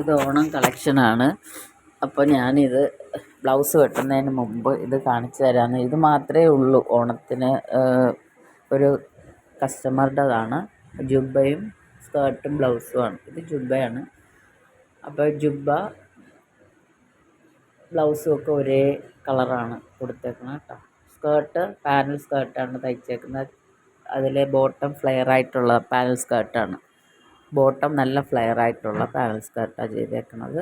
ഇത് ഓണം കളക്ഷനാണ്. അപ്പോൾ ഞാനിത് ബ്ലൗസ് വെട്ടുന്നതിന് മുമ്പ് ഇത് കാണിച്ചു തരാമെന്ന് ഇത് മാത്രമേ ഉള്ളൂ ഓണത്തിന് ഒരു കസ്റ്റമറുടേതാണ്. ജുബയും സ്കേർട്ടും ബ്ലൗസുമാണ് ഇത് ജുബയാണ്. അപ്പോൾ ജുബ ബ്ലൗസും ഒക്കെ ഒരേ കളറാണ് കൊടുത്തേക്കുന്നത് കേട്ടോ സ്കേർട്ട് പാനൽ സ്കേർട്ടാണ് തയ്ച്ചേക്കുന്നത്. അതിലെ ബോട്ടം ഫ്ലെയർ ആയിട്ടുള്ള പാനൽ സ്കേർട്ടാണ്. ബോട്ടം നല്ല ഫ്ലെയർ ആയിട്ടുള്ള പാനൽ സ്കർട്ടാണ് ചെയ്തേക്കുന്നത്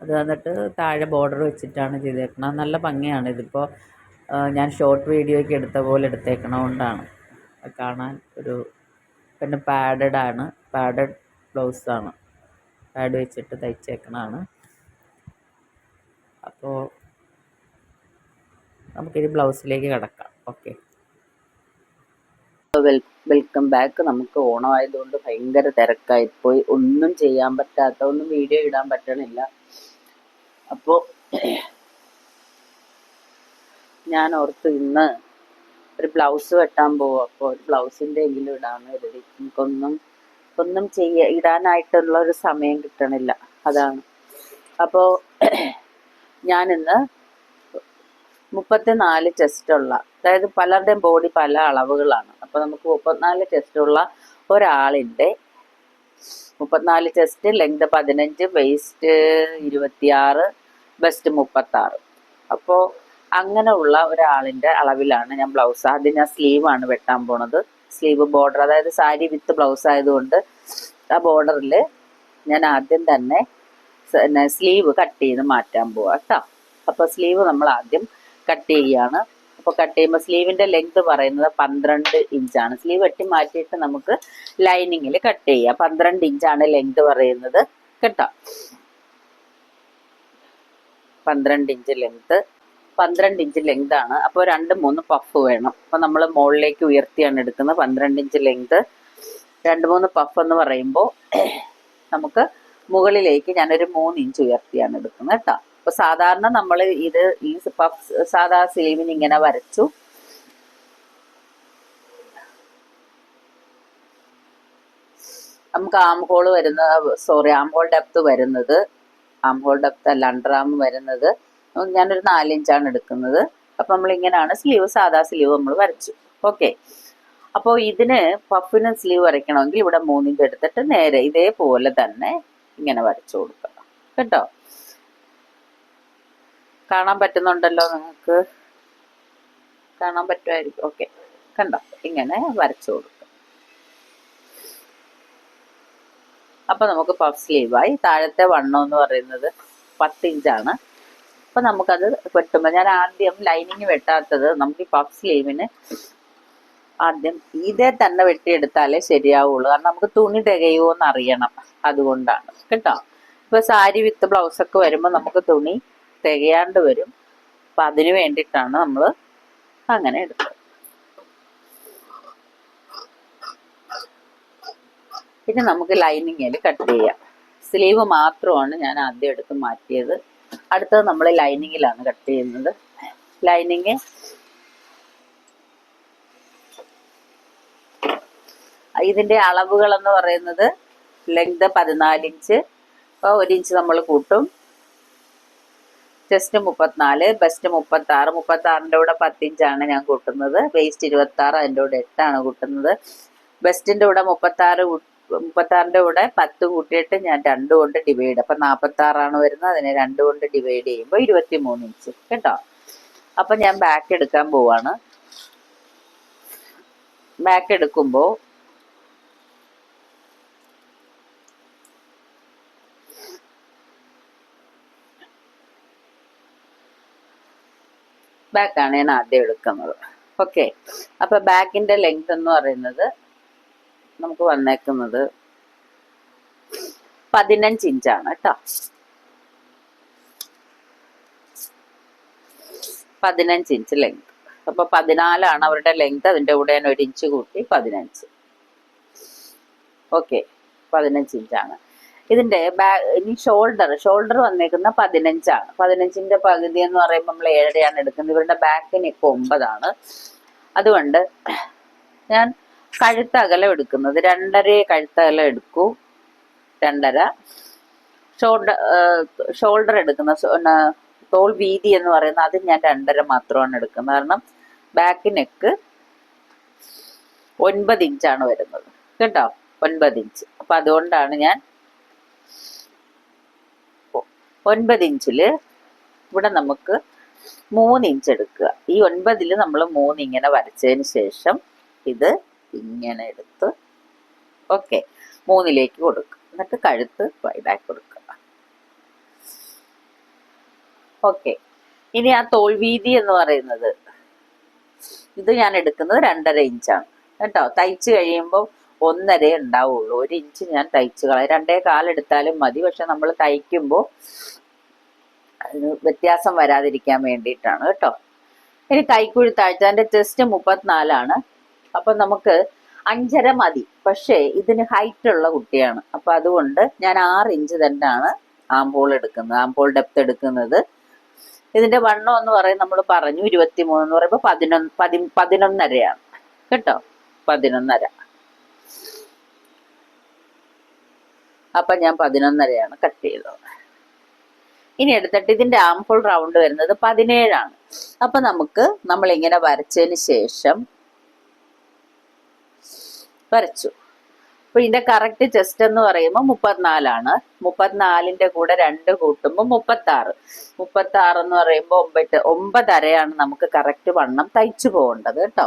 അത് വന്നിട്ട് താഴെ ബോർഡർ വെച്ചിട്ടാണ് ചെയ്തേക്കുന്നത് നല്ല ഭംഗിയാണ്. ഇതിപ്പോൾ ഞാൻ ഷോർട്ട് വീഡിയോയ്ക്ക് എടുത്ത പോലെ എടുത്തേക്കണതുകൊണ്ടാണ് കാണാൻ ഒരു പിന്നെ പാഡഡ് ആണ്. പാഡഡ് ബ്ലൗസാണ് പാഡ് വെച്ചിട്ട് തയ്ച്ചേക്കണതാണ്. അപ്പോൾ നമുക്കിത് ബ്ലൗസിലേക്ക് കിടക്കാം. ഓക്കെ. വെൽ വെൽക്കം ബാക്ക് നമുക്ക് ഓണമായതുകൊണ്ട് ഭയങ്കര തിരക്കായിപ്പോയി ഒന്നും ചെയ്യാൻ പറ്റാത്ത ഒന്നും വീഡിയോ ഇടാൻ പറ്റണില്ല. അപ്പോൾ ഞാൻ ഓർത്ത് ഇന്ന് ഒരു ബ്ലൗസ് വെട്ടാൻ പോവും. അപ്പോൾ ഒരു ബ്ലൗസിന്റെ എങ്കിലും ഇടാമെന്ന് കരുതി. നമുക്കൊന്നും ഒന്നും ചെയ്യ ഇടാനായിട്ടുള്ള ഒരു സമയം കിട്ടണില്ല. അതാണ്. അപ്പോൾ ഞാനിന്ന് മുപ്പത്തിനാല് ചെസ്റ്റുള്ള അതായത് പലരുടെയും ബോഡി പല അളവുകളാണ്. അപ്പോൾ നമുക്ക് മുപ്പത്തിനാല് ചെസ്റ്റുള്ള ഒരാളിന്റെ മുപ്പത്തിനാല് ചെസ്റ്റ് ലെങ്ത് പതിനഞ്ച് വെയിസ്റ്റ് ഇരുപത്തിയാറ് ബെസ്റ്റ് മുപ്പത്താറ്. അപ്പോൾ അങ്ങനെയുള്ള ഒരാളിന്റെ അളവിലാണ് ഞാൻ ബ്ലൗസ് ആദ്യം ഞാൻ സ്ലീവാണ് വെട്ടാൻ പോണത്. സ്ലീവ് ബോർഡർ അതായത് സാരി വിത്ത് ബ്ലൗസ് ആയതുകൊണ്ട് ആ ബോർഡറിൽ ഞാൻ ആദ്യം തന്നെ സ്ലീവ് കട്ട് ചെയ്ത് മാറ്റാൻ പോവാം കേട്ടോ അപ്പോൾ സ്ലീവ് നമ്മൾ ആദ്യം കട്ട് ചെയ്യുകയാണ് അപ്പോൾ കട്ട് ചെയ്യുമ്പോൾ സ്ലീവിന്റെ ലെങ്ത് പറയുന്നത് പന്ത്രണ്ട് ഇഞ്ചാണ്. സ്ലീവ് വെട്ടി മാറ്റിയിട്ട് നമുക്ക് ലൈനിങ്ങിൽ കട്ട് ചെയ്യാം. പന്ത്രണ്ട് ഇഞ്ചാണ് ലെങ്ത് പറയുന്നത്. കേട്ടോ? പന്ത്രണ്ട് ഇഞ്ച് ലെങ്ത്. പന്ത്രണ്ട് ഇഞ്ച് ലെങ്ത് ആണ്. അപ്പോൾ രണ്ട് മൂന്ന് പഫ് വേണം. അപ്പോൾ നമ്മൾ മുകളിലേക്ക് ഉയർത്തിയാണ് എടുക്കുന്നത്. പന്ത്രണ്ട് ഇഞ്ച് ലെങ്ത്. രണ്ട് മൂന്ന് പഫ് എന്ന് പറയുമ്പോൾ നമുക്ക് മുകളിലേക്ക് ഞാനൊരു മൂന്ന് ഇഞ്ച് ഉയർത്തിയാണ് എടുക്കുന്നത്. കേട്ടോ? അപ്പോൾ സാധാരണ നമ്മൾ ഇത് ഈ പഫ് സാധാ സ്ലീവിന് ഇങ്ങനെ വരച്ചു. നമുക്ക് ആംഹോൾ വരുന്നത് സോറി ആംഹോൾ ഡെപ്ത് വരുന്നത്. ആംഹോൾ ഡെപ്ത് അല്ല അണ്ടർ ആം വരുന്നത്. ഞാനൊരു നാലിഞ്ചാണ് എടുക്കുന്നത്. അപ്പം നമ്മൾ ഇങ്ങനെയാണ് സ്ലീവ് സാധാ സ്ലീവ് നമ്മൾ വരച്ചു. ഓക്കെ. അപ്പോൾ ഇതിന് പഫിന് സ്ലീവ് വരയ്ക്കണമെങ്കിൽ ഇവിടെ മൂന്നിഞ്ച് എടുത്തിട്ട് നേരെ ഇതേപോലെ തന്നെ ഇങ്ങനെ വരച്ചു കൊടുക്കണം. കേട്ടോ? കാണാൻ പറ്റുന്നുണ്ടല്ലോ നിങ്ങൾക്ക്? കാണാൻ പറ്റുമായിരിക്കും. ഓക്കെ കണ്ടോ? ഇങ്ങനെ വരച്ചു കൊടുക്കും. അപ്പൊ നമുക്ക് പഫ് സ്ലീവായി താഴത്തെ വണ്ണം എന്ന് പറയുന്നത് പത്ത് ഇഞ്ചാണ് അപ്പൊ നമുക്കത് വെട്ടുമ്പോൾ ഞാൻ ആദ്യം ലൈനിങ് വെട്ടാത്തത് നമുക്ക് ഈ പഫ് സ്ലീവിന് ആദ്യം ഇതേ തന്നെ വെട്ടിയെടുത്താലേ ശരിയാവുള്ളൂ. കാരണം നമുക്ക് തുണി തികയുമോ എന്ന് അറിയണം. അതുകൊണ്ടാണ്. കേട്ടോ? ഇപ്പൊ സാരി വിത്ത് ബ്ലൗസ് ഒക്കെ വരുമ്പോൾ നമുക്ക് തുണി തികയാണ്ട് വരും. അപ്പൊ അതിന് വേണ്ടിയിട്ടാണ് നമ്മൾ അങ്ങനെ എടുത്തത്. പിന്നെ നമുക്ക് ലൈനിങ്ങിൽ കട്ട് ചെയ്യാം. സ്ലീവ് മാത്രമാണ് ഞാൻ ആദ്യം എടുത്ത് മാറ്റിയത്. അടുത്തത് നമ്മൾ ലൈനിങ്ങിലാണ് കട്ട് ചെയ്യുന്നത്. ലൈനിങ് ഇതിന്റെ അളവുകൾ എന്ന് പറയുന്നത് ലെങ്ത് പതിനാല് ഇഞ്ച്. അപ്പോൾ ഒരു ഇഞ്ച് നമ്മൾ കൂട്ടും. ചെസ്റ്റ് മുപ്പത്തിനാല് ബെസ്റ്റ് മുപ്പത്തി ആറ് മുപ്പത്തി ആറിന്റെ കൂടെ പത്തിഞ്ചാണ് ഞാൻ കൂട്ടുന്നത്. വേസ്റ്റ് ഇരുപത്തി ആറ് അതിന്റെ കൂടെ എട്ടാണ് കൂട്ടുന്നത്. ബെസ്റ്റിന്റെ കൂടെ മുപ്പത്തി ആറ് മുപ്പത്താറിന്റെ കൂടെ പത്ത് കൂട്ടിയിട്ട് ഞാൻ രണ്ട് കൊണ്ട് ഡിവൈഡ് അപ്പം നാൽപ്പത്താറാണ് വരുന്നത് അതിനെ രണ്ട് കൊണ്ട് ഡിവൈഡ് ചെയ്യുമ്പോൾ ഇരുപത്തി മൂന്ന് ഇഞ്ച് കേട്ടോ? അപ്പം ഞാൻ ബാക്ക് എടുക്കാൻ പോവാണ്. ബാക്ക് എടുക്കുമ്പോൾ ബാക്കാണ് ഞാൻ ആദ്യം എടുക്കുന്നത്. ഓക്കെ അപ്പൊ ബാക്കിന്റെ ലെങ്ത് എന്ന് പറയുന്നത് നമുക്ക് വന്നേക്കുന്നത് പതിനഞ്ച് ഇഞ്ചാണ് കേട്ടോ. പതിനഞ്ച് ഇഞ്ച് ലെങ്ത് അപ്പൊ പതിനാലാണ് അവരുടെ ലെങ്ത് അതിന്റെ കൂടെ ഞാൻ ഒരു ഇഞ്ച് കൂട്ടി പതിനഞ്ച്. ഓക്കെ പതിനഞ്ച് ഇഞ്ചാണ് ഇതിന്റെ ഇനി ഷോൾഡർ ഷോൾഡർ വന്നേക്കുന്ന പതിനഞ്ചാണ്. പതിനഞ്ചിന്റെ പകുതി എന്ന് പറയുമ്പോൾ നമ്മൾ ഏഴരയാണ് എടുക്കുന്നത്. ഇവരുടെ ബാക്കിന് ഇപ്പൊ ഒമ്പതാണ്. അതുകൊണ്ട് ഞാൻ കഴുത്തകലം എടുക്കുന്നത്. രണ്ടര കഴുത്തകലം എടുക്കൂ. രണ്ടര. ഷോൾഡർ ഷോൾഡർ എടുക്കുന്ന തോൾ വീതി എന്ന് പറയുന്ന അത് ഞാൻ രണ്ടര മാത്രമാണ് എടുക്കുന്നത്. കാരണം ബാക്ക് നെക്ക് ഒൻപത് ഇഞ്ചാണ് വരുന്നത്. കേട്ടോ? ഒൻപത് ഇഞ്ച്. അപ്പൊ അതുകൊണ്ടാണ് ഞാൻ ഒൻപത് ഇഞ്ചിൽ ഇവിടെ നമുക്ക് മൂന്ന് ഇഞ്ച് എടുക്കുക. ഈ ഒൻപതിൽ നമ്മൾ മൂന്ന് ഇങ്ങനെ വരച്ചതിന് ശേഷം ഇത് ഇങ്ങനെ എടുത്ത് ഓക്കെ മൂന്നിലേക്ക് കൊടുക്കുക. എന്നിട്ട് കഴുത്ത് വൈഡാക്കി കൊടുക്കുക. ഓക്കെ ഇനി ആ തോൾ വീതി എന്ന് പറയുന്നത് ഇത് ഞാൻ എടുക്കുന്നത് രണ്ടര ഇഞ്ചാണ്. കേട്ടോ തയ്ച്ച് കഴിയുമ്പോൾ ഒന്നര ഉണ്ടാവുള്ളൂ. ഒരു ഇഞ്ച് ഞാൻ തയ്ച്ചു കളയും. രണ്ടേ കാലെടുത്താലും മതി. പക്ഷെ നമ്മൾ തയ്ക്കുമ്പോൾ വ്യത്യാസം വരാതിരിക്കാൻ വേണ്ടിയിട്ടാണ് കേട്ടോ. ഇനി കൈക്കുഴി താഴ്ച എന്റെ ചെസ്റ്റ് മുപ്പത്തിനാലാണ്. അപ്പം നമുക്ക് അഞ്ചര മതി. പക്ഷേ ഇതിന് ഹൈറ്റ് ഉള്ള കുട്ടിയാണ്. അപ്പം അതുകൊണ്ട് ഞാൻ ആറ് ഇഞ്ച് തന്നെയാണ് ആംപോൾ എടുക്കുന്നത്. ആംപോൾ ഡെപ്ത് എടുക്കുന്നത്. ഇതിന്റെ വണ്ണം എന്ന് പറയുന്നത് നമ്മൾ പറഞ്ഞു ഇരുപത്തി മൂന്ന് എന്ന് പറയുമ്പോൾ പതിനൊന്ന് പതി പതിനൊന്നരയാണ്. കേട്ടോ? പതിനൊന്നര. അപ്പൊ ഞാൻ പതിനൊന്നരയാണ് കട്ട് ചെയ്തത്. ഇനി എടുത്തിട്ട് ഇതിന്റെ ആംപോൾ റൗണ്ട് വരുന്നത് പതിനേഴാണ്. അപ്പൊ നമുക്ക് നമ്മൾ ഇങ്ങനെ വരച്ചതിന് ശേഷം വരച്ചു. അപ്പൊ ഇതിന്റെ കറക്റ്റ് ചെസ്റ്റ് എന്ന് പറയുമ്പോൾ മുപ്പത്തിനാലാണ്. മുപ്പത്തിനാലിന്റെ കൂടെ രണ്ട് കൂട്ടുമ്പോൾ മുപ്പത്തി ആറ് മുപ്പത്തി ആറ് എന്ന് പറയുമ്പോൾ ഒമ്പത് ഒമ്പതരയാണ് നമുക്ക് കറക്റ്റ് വണ്ണം തയ്ച്ചു പോകേണ്ടത് കേട്ടോ.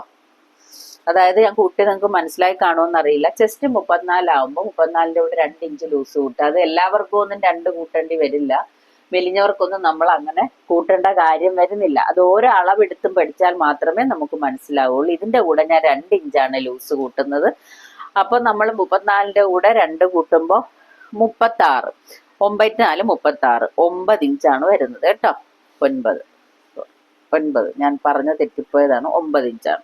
അതായത് ഞാൻ കൂട്ടി നിങ്ങൾക്ക് മനസ്സിലായി കാണുമെന്ന് അറിയില്ല. ചെസ്റ്റ് മുപ്പത്തിനാലാവുമ്പോൾ മുപ്പത്തിനാലിന്റെ കൂടെ രണ്ട് ഇഞ്ച് ലൂസ് കൂട്ടുക. അത് എല്ലാവർക്കും ഒന്നും രണ്ട് കൂട്ടേണ്ടി വരില്ല. മെലിഞ്ഞവർക്കൊന്നും നമ്മൾ അങ്ങനെ കൂട്ടേണ്ട കാര്യം വരുന്നില്ല. അത് ഓരോ അളവെടുത്തും പഠിച്ചാൽ മാത്രമേ നമുക്ക് മനസ്സിലാവുള്ളൂ. ഇതിന്റെ കൂടെ ഞാൻ രണ്ട് ഇഞ്ചാണ് ലൂസ് കൂട്ടുന്നത്. അപ്പോൾ നമ്മൾ മുപ്പത്തിനാലിന്റെ കൂടെ രണ്ട് കൂട്ടുമ്പോൾ മുപ്പത്താറ്. ഒമ്പത്തിനാല് മുപ്പത്തി ആറ് ഒമ്പത് ഇഞ്ചാണ് വരുന്നത് കേട്ടോ. ഒൻപത്. ഒൻപത്. ഞാൻ പറഞ്ഞ തെറ്റിപ്പോയതാണ്. ഒമ്പത് ഇഞ്ചാണ്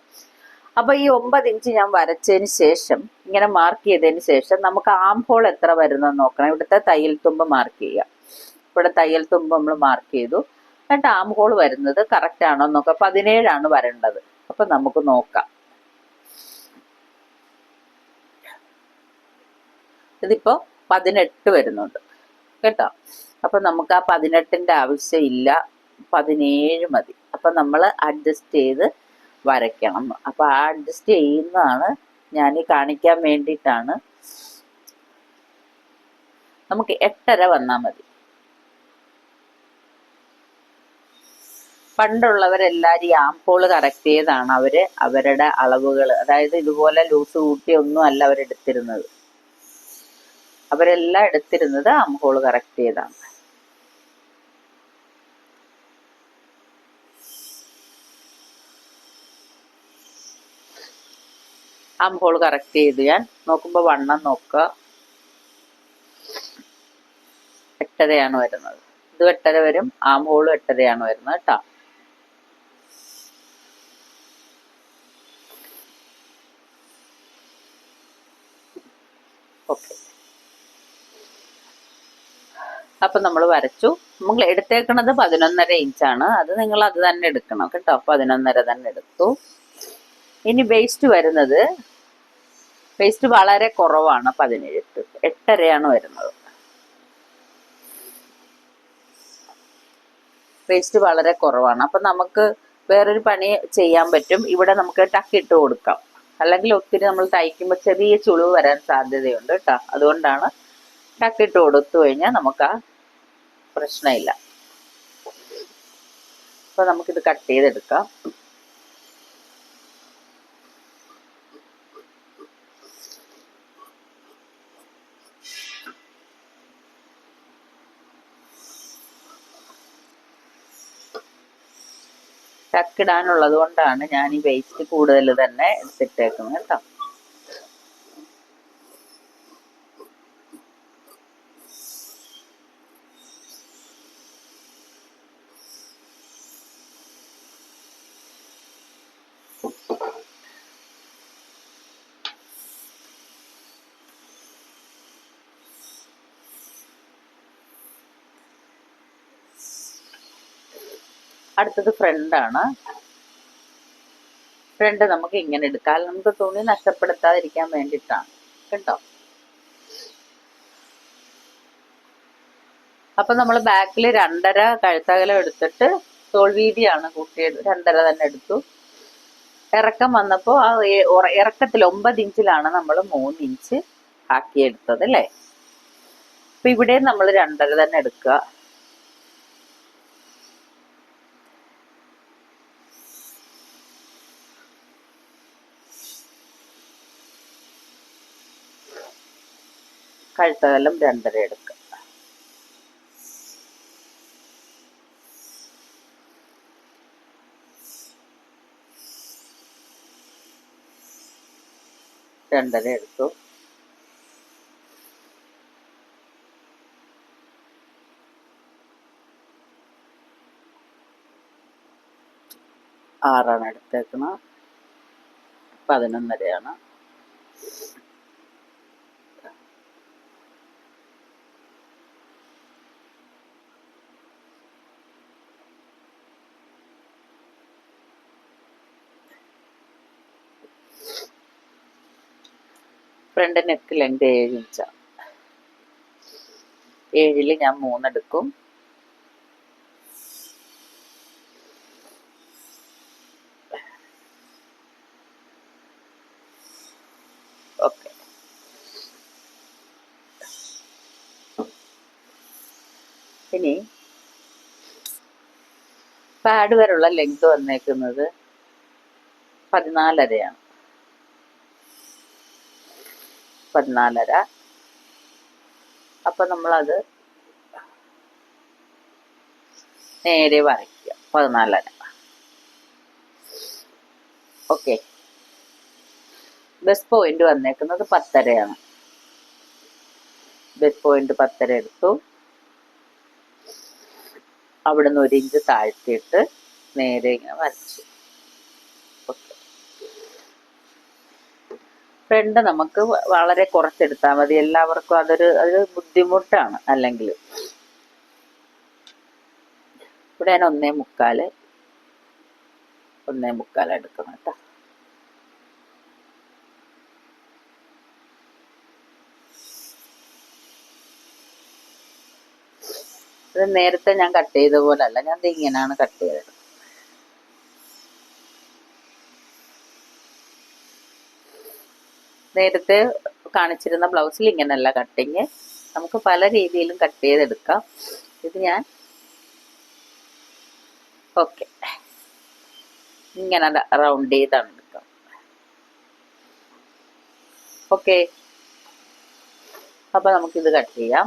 അപ്പൊ ഈ ഒമ്പത് ഇഞ്ച് ഞാൻ വരച്ചതിന് ശേഷം ഇങ്ങനെ മാർക്ക് ചെയ്തതിന് ശേഷം നമുക്ക് ആം ഹോൾ എത്ര വരുന്നത് നോക്കണം. ഇവിടുത്തെ തയ്യൽ തുമ്പ് മാർക്ക് ചെയ്യുക. ഇവിടെ തയ്യൽ തുമ്പ് നമ്മൾ മാർക്ക് ചെയ്തു. എന്നിട്ട് ആം ഹോൾ വരുന്നത് കറക്റ്റ് ആണോ നോക്കാം പതിനേഴാണ് വരേണ്ടത്. അപ്പൊ നമുക്ക് നോക്കാം. ഇതിപ്പോ പതിനെട്ട് വരുന്നുണ്ട്. കേട്ടോ? അപ്പൊ നമുക്ക് ആ പതിനെട്ടിന്റെ ആവശ്യമില്ല. പതിനേഴ് മതി. അപ്പൊ നമ്മൾ അഡ്ജസ്റ്റ് ചെയ്ത് വരയ്ക്കണം. അപ്പൊ ആ അഡ്ജസ്റ്റ് ചെയ്യുന്നതാണ് ഞാൻ കാണിക്കാൻ വേണ്ടിയിട്ടാണ്. നമുക്ക് എട്ടര വന്നാൽ മതി. പണ്ടുള്ളവരെല്ലാരും ഈ ആംപോൾ കറക്റ്റ് ചെയ്താണ് അവർ അവരുടെ അളവുകൾ അതായത് ഇതുപോലെ ലൂസ് കൂട്ടി ഒന്നും അല്ല അവരെടുത്തിരുന്നത്. അവരെല്ലാം എടുത്തിരുന്നത് ആംഹോൾ കറക്റ്റ് ചെയ്താണ് ആംഹോൾ കറക്റ്റ് ചെയ്ത്. ഞാൻ നോക്കുമ്പോൾ വണ്ണം നോക്കുക. എട്ടരയാണ് വരുന്നത്. ഇത് എട്ടര വരും ആം ആംഹോളും എട്ടരയാണ് വരുന്നത് കേട്ടോ. അപ്പൊ നമ്മൾ വരച്ചു. നമ്മൾ എടുത്തേക്കണത് പതിനൊന്നര ആണ് അത് നിങ്ങൾ അത് തന്നെ എടുക്കണം കേട്ടോ. പതിനൊന്നര തന്നെ എടുത്തു. ഇനി വേസ്റ്റ് വരുന്നത് വേസ്റ്റ് വളരെ കുറവാണ് പതിനേഴ് എട്ടരയാണ് വരുന്നത്. വേസ്റ്റ് വളരെ കുറവാണ്. അപ്പൊ നമുക്ക് വേറൊരു പണി ചെയ്യാൻ പറ്റും. ഇവിടെ നമുക്ക് ടക്കിട്ട് കൊടുക്കാം. അല്ലെങ്കിൽ ഒത്തിരി നമ്മൾ തയ്ക്കുമ്പോൾ ചെറിയ ചുളിവ് വരാൻ സാധ്യതയുണ്ട് കേട്ടോ അതുകൊണ്ടാണ് ടക്കിട്ട് കൊടുത്തു കഴിഞ്ഞാൽ നമുക്ക് ആ പ്രശ്നമില്ല. അപ്പൊ നമുക്കിത് കട്ട് ചെയ്തെടുക്കാം. ടക്കിടാനുള്ളത് കൊണ്ടാണ് ഞാൻ ഈ വേസ്റ്റ് കൂടുതൽ തന്നെ എടുത്തിട്ടേക്കുന്നത് കേട്ടോ. അടുത്തത് ഫ്രണ്ടാണ് ഫ്രണ്ട് നമുക്ക് ഇങ്ങനെ എടുക്കാം. നമുക്ക് തുണി നഷ്ടപ്പെടുത്താതിരിക്കാൻ വേണ്ടിയിട്ടാണ്. കേട്ടോ? അപ്പൊ നമ്മൾ ബാക്കിൽ രണ്ടര കഴുത്തകലം എടുത്തിട്ട് തോൾ വീതിയാണ് കൂട്ടിയത്. രണ്ടര തന്നെ എടുത്തു. ഇറക്കം വന്നപ്പോൾ ആ ഇറക്കത്തിൽ ഒമ്പത് ഇഞ്ചിലാണ് നമ്മൾ മൂന്ന് ഇഞ്ച് ആക്കിയെടുത്തത് അല്ലേ? അപ്പൊ ഇവിടെ നമ്മൾ രണ്ടര തന്നെ എടുക്കുക. കഴുത്തകലം രണ്ടര എടുക്കുക. രണ്ടര എടുത്തു. ആറാണ് എടുത്തേക്കുന്നത്. പതിനൊന്നരയാണ്. ഫ്രണ്ട് നെക്ക് ലെങ്ത് ഏഴ് ഇഞ്ചാണ് ഏഴിൽ ഞാൻ മൂന്നെടുക്കും. ഇനി പാഡ് വരെയുള്ള ലെങ്ത് വന്നേക്കുന്നത് പതിനാലരയാണ്. പതിനാലര. അപ്പൊ നമ്മളത് നേരെ വരയ്ക്കുക. പതിനാലര. ഓക്കെ. ബസ് പോയിന്റ് വന്നേക്കുന്നത് പത്തരയാണ്. ബസ് പോയിന്റ് പത്തര എടുത്തു. അവിടുന്ന് ഒരു ഇഞ്ച് താഴ്ത്തിയിട്ട് നേരെ ഇങ്ങനെ വരച്ചു. ഫ്രണ്ട് നമുക്ക് വളരെ കുറച്ചെടുത്താൽ മതി. എല്ലാവർക്കും അതൊരു അതൊരു ബുദ്ധിമുട്ടാണ്. അല്ലെങ്കിൽ ഇവിടെ ഞാൻ ഒന്നേ മുക്കാൽ ഒന്നേ മുക്കാൽ എടുക്കണം കേട്ടോ. ഇത് നേരത്തെ ഞാൻ കട്ട് ചെയ്ത പോലെ അല്ല. ഞാൻ ഇത് ഇങ്ങനെയാണ് കട്ട് ചെയ്തത്. നേരത്തെ കാണിച്ചിരുന്ന ബ്ലൗസിൽ ഇങ്ങനെയല്ല കട്ടിങ് നമുക്ക് പല രീതിയിലും കട്ട് ചെയ്തെടുക്കാം. ഇത് ഞാൻ ഓക്കെ ഇങ്ങനെ റൗണ്ട് ചെയ്താണ് എടുക്കാം. ഓക്കെ അപ്പൊ നമുക്കിത് കട്ട് ചെയ്യാം.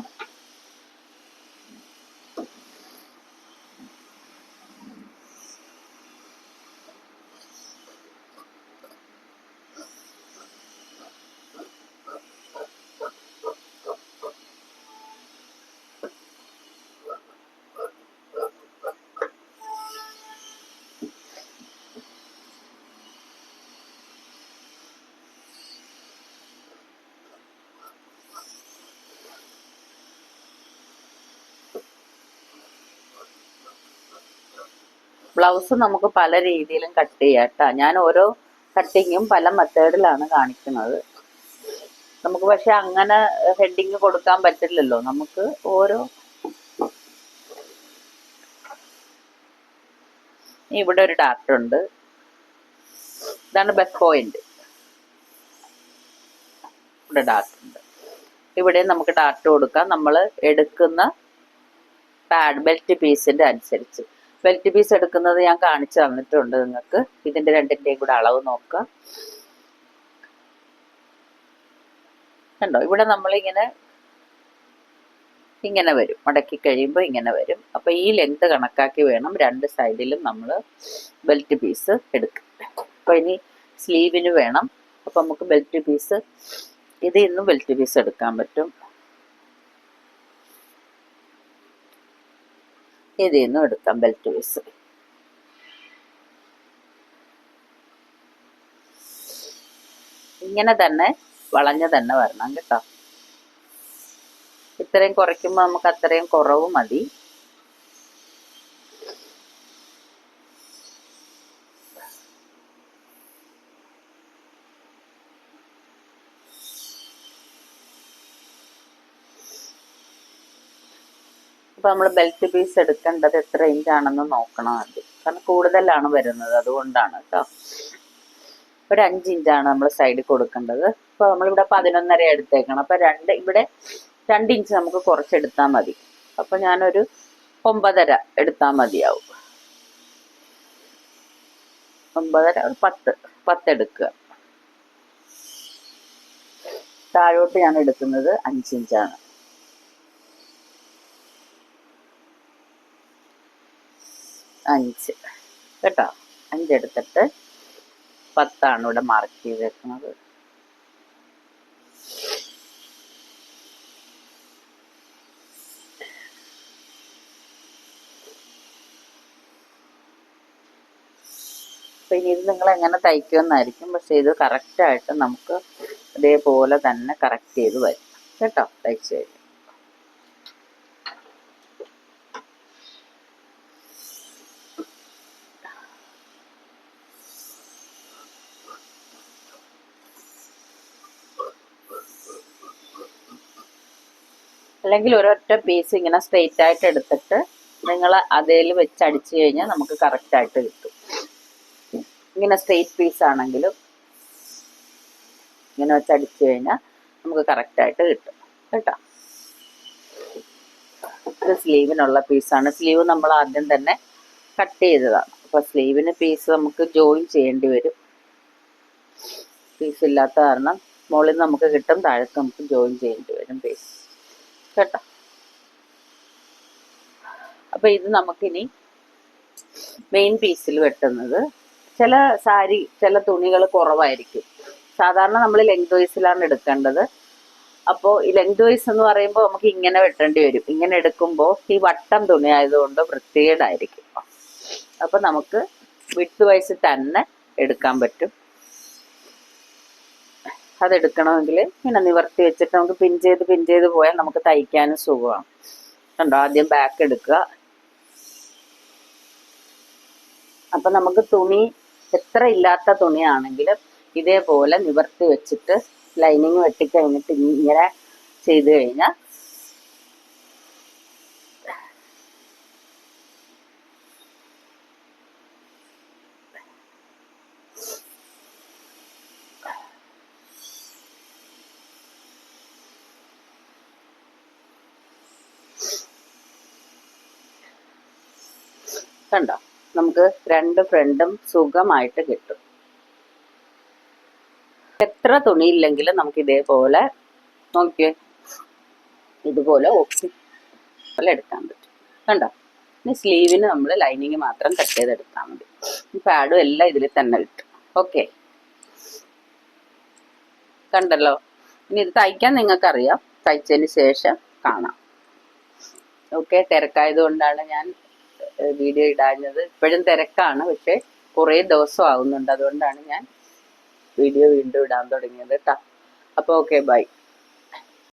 ബ്ലൗസ് നമുക്ക് പല രീതിയിലും കട്ട് ചെയ്യാം കേട്ടോ ഞാൻ ഓരോ കട്ടിങ്ങും പല മെത്തേഡിലാണ് കാണിക്കുന്നത്. നമുക്ക് പക്ഷെ അങ്ങനെ ഹെഡിങ് കൊടുക്കാൻ പറ്റില്ലല്ലോ. നമുക്ക് ഓരോ ഇവിടെ ഒരു ഡാക്ടർ ഉണ്ട്. ഇതാണ് ബസ് പോയിന്റ് ഇവിടെ ഡാക്ടർ ഉണ്ട്. ഇവിടെ നമുക്ക് ഡാക്ടർ കൊടുക്കാം. നമ്മൾ എടുക്കുന്ന പാഡ് ബെൽറ്റ് പീസിന്റെ അനുസരിച്ച്. ബെൽറ്റ് പീസ് എടുക്കുന്നത് ഞാൻ കാണിച്ചു തന്നിട്ടുണ്ട് നിങ്ങൾക്ക്. ഇതിന്റെ രണ്ടിന്റെയും കൂടെ അളവ് നോക്കുക. കണ്ടോ? ഇവിടെ നമ്മളിങ്ങനെ ഇങ്ങനെ വരും. മടക്കി കഴിയുമ്പോൾ ഇങ്ങനെ വരും. അപ്പൊ ഈ ലെങ്ത് കണക്കാക്കി വേണം രണ്ട് സൈഡിലും നമ്മൾ ബെൽറ്റ് പീസ് എടുക്കുക അപ്പൊ ഇനി സ്ലീവിന് വേണം. അപ്പൊ നമുക്ക് ബെൽറ്റ് പീസ് ഇത് ഇന്നും ബെൽറ്റ് പീസ് എടുക്കാൻ പറ്റും. ഇതിൽ നിന്നും എടുക്കാം ബെൽറ്റ് പീസ് ഇങ്ങനെ തന്നെ വളഞ്ഞ തന്നെ വരണം കേട്ടോ. ഇത്രയും കുറയ്ക്കുമ്പോൾ നമുക്ക് അത്രയും കുറവ് മതി. അപ്പൊ നമ്മൾ ബെൽറ്റ് പീസ് എടുക്കേണ്ടത് എത്ര ഇഞ്ച് ആണെന്ന് നോക്കണം ആദ്യം. കാരണം കൂടുതലാണ് വരുന്നത് അതുകൊണ്ടാണ് കേട്ടോ ഒരു അഞ്ച് ഇഞ്ചാണ് നമ്മൾ സൈഡിൽ കൊടുക്കേണ്ടത്. അപ്പോൾ നമ്മളിവിടെ പതിനൊന്നര എടുത്തേക്കണം. അപ്പോൾ രണ്ട് ഇവിടെ രണ്ട് ഇഞ്ച് നമുക്ക് കുറച്ചെടുത്താൽ മതി. അപ്പോൾ ഞാനൊരു ഒമ്പതര എടുത്താൽ മതിയാവും. ഒമ്പതര ഒരു പത്ത് പത്ത് എടുക്കുക. താഴോട്ട് ഞാൻ എടുക്കുന്നത് അഞ്ച് അഞ്ച്. കേട്ടോ? അഞ്ചെടുത്തിട്ട് പത്താണ് ഇവിടെ മാർക്ക് ചെയ്തേക്കുന്നത്. അപ്പം ഇനി ഇത് നിങ്ങൾ എങ്ങനെ തയ്ക്കുമെന്നായിരിക്കും. പക്ഷെ ഇത് കറക്റ്റായിട്ട് നമുക്ക് ഇതേപോലെ തന്നെ കറക്റ്റ് ചെയ്ത് വരും. കേട്ടോ? തയ്ച്ചു കഴിഞ്ഞു. അല്ലെങ്കിൽ ഒരൊറ്റ പീസ് ഇങ്ങനെ സ്ട്രെയിറ്റ് ആയിട്ട് എടുത്തിട്ട് നിങ്ങൾ അതേൽ വെച്ച് അടിച്ചു കഴിഞ്ഞാൽ നമുക്ക് കറക്റ്റായിട്ട് കിട്ടും. ഇങ്ങനെ സ്ട്രെയിറ്റ് പീസ് ആണെങ്കിലും ഇങ്ങനെ വെച്ച് അടിച്ചു കഴിഞ്ഞാൽ നമുക്ക് കറക്റ്റായിട്ട് കിട്ടും. കേട്ടോ? ഇത് സ്ലീവിനുള്ള പീസാണ് സ്ലീവ് നമ്മൾ ആദ്യം തന്നെ കട്ട് ചെയ്തതാണ്. അപ്പൊ സ്ലീവിന് പീസ് നമുക്ക് ജോയിൻ ചെയ്യേണ്ടി വരും. പീസ് ഇല്ലാത്ത കാരണം മുകളിൽ നമുക്ക് കിട്ടും താഴത്ത് നമുക്ക് ജോയിൻ ചെയ്യേണ്ടി വരും പീസ് കേട്ടോ. അപ്പൊ ഇത് നമുക്കിനി മെയിൻ പീസിൽ വെട്ടുന്നത്. ചില സാരി ചില തുണികൾ കുറവായിരിക്കും. സാധാരണ നമ്മൾ ലെങ്ത് വൈസിലാണ് എടുക്കേണ്ടത്. അപ്പോൾ ഈ ലെങ്ത് വൈസ് എന്ന് പറയുമ്പോൾ നമുക്ക് ഇങ്ങനെ വെട്ടേണ്ടി വരും. ഇങ്ങനെ എടുക്കുമ്പോൾ ഈ വട്ടം തുണി ആയതുകൊണ്ട് വൃത്തികേടായിരിക്കും. അപ്പം നമുക്ക് വിട്ട് വൈസ് തന്നെ എടുക്കാൻ പറ്റും. അതെടുക്കണമെങ്കിൽ ഇങ്ങനെ നിവർത്തി വെച്ചിട്ട് നമുക്ക് പിൻ ചെയ്ത് പിൻ ചെയ്ത് പോയാൽ നമുക്ക് തയ്ക്കാനും സുഖമാണ്. കണ്ടോ? ആദ്യം ബാക്ക് എടുക്കുക. അപ്പൊ നമുക്ക് തുണി എത്ര ഇല്ലാത്ത തുണിയാണെങ്കിലും ഇതേപോലെ നിവർത്തി വെച്ചിട്ട് ലൈനിങ് വെട്ടിക്കഴിഞ്ഞിട്ട് ഇങ്ങനെ ചെയ്ത് കഴിഞ്ഞാൽ കണ്ടോ നമുക്ക് രണ്ട് ഫ്രണ്ടും സുഖമായിട്ട് കിട്ടും. എത്ര തുണിയില്ലെങ്കിലും നമുക്ക് ഇതേപോലെ നോക്കിയേ. ഇതുപോലെ ഓപ്ഷൻ പോലെ എടുക്കാൻ പറ്റും. കണ്ടോ? ഇനി സ്ലീവിന് നമ്മൾ ലൈനിങ് മാത്രം കട്ട് ചെയ്തെടുത്താൽ മതി. പാഡും എല്ലാം ഇതിൽ തന്നെ കിട്ടും ഓക്കെ കണ്ടല്ലോ? ഇനി ഇത് തയ്ക്കാൻ നിങ്ങൾക്കറിയാം. തയ്ച്ചതിന് ശേഷം കാണാം. ഓക്കെ തിരക്കായത് കൊണ്ടാണ് ഞാൻ വീഡിയോ ഇടാഞ്ഞത്. ഇപ്പോഴും തിരക്കാണ് പക്ഷെ കുറേ ദിവസം ആവുന്നുണ്ട്. അതുകൊണ്ടാണ് ഞാൻ വീഡിയോ വീണ്ടും ഇടാൻ തുടങ്ങിയത് കേട്ടോ അപ്പോൾ ഓക്കെ ബൈ